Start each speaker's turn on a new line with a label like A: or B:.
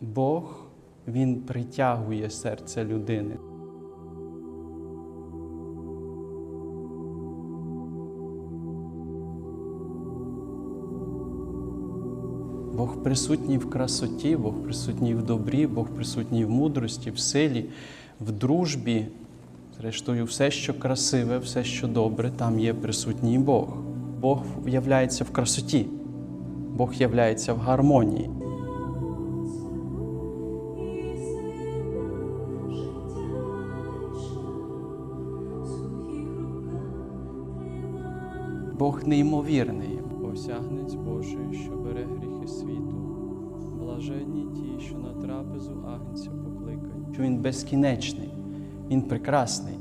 A: Бог Він притягує серце людини. Бог присутній в красоті, Бог присутній в добрі, Бог присутній в мудрості, в силі, в дружбі. Зрештою, все, що красиве, все, що добре, там є присутній Бог. Бог являється в красоті, Бог являється в гармонії. Бог неймовірний. Осягнець Божий, що бере гріхи світу, блаженні ті, що на трапезу агнця покликають. Що Він безкінечний, Він прекрасний.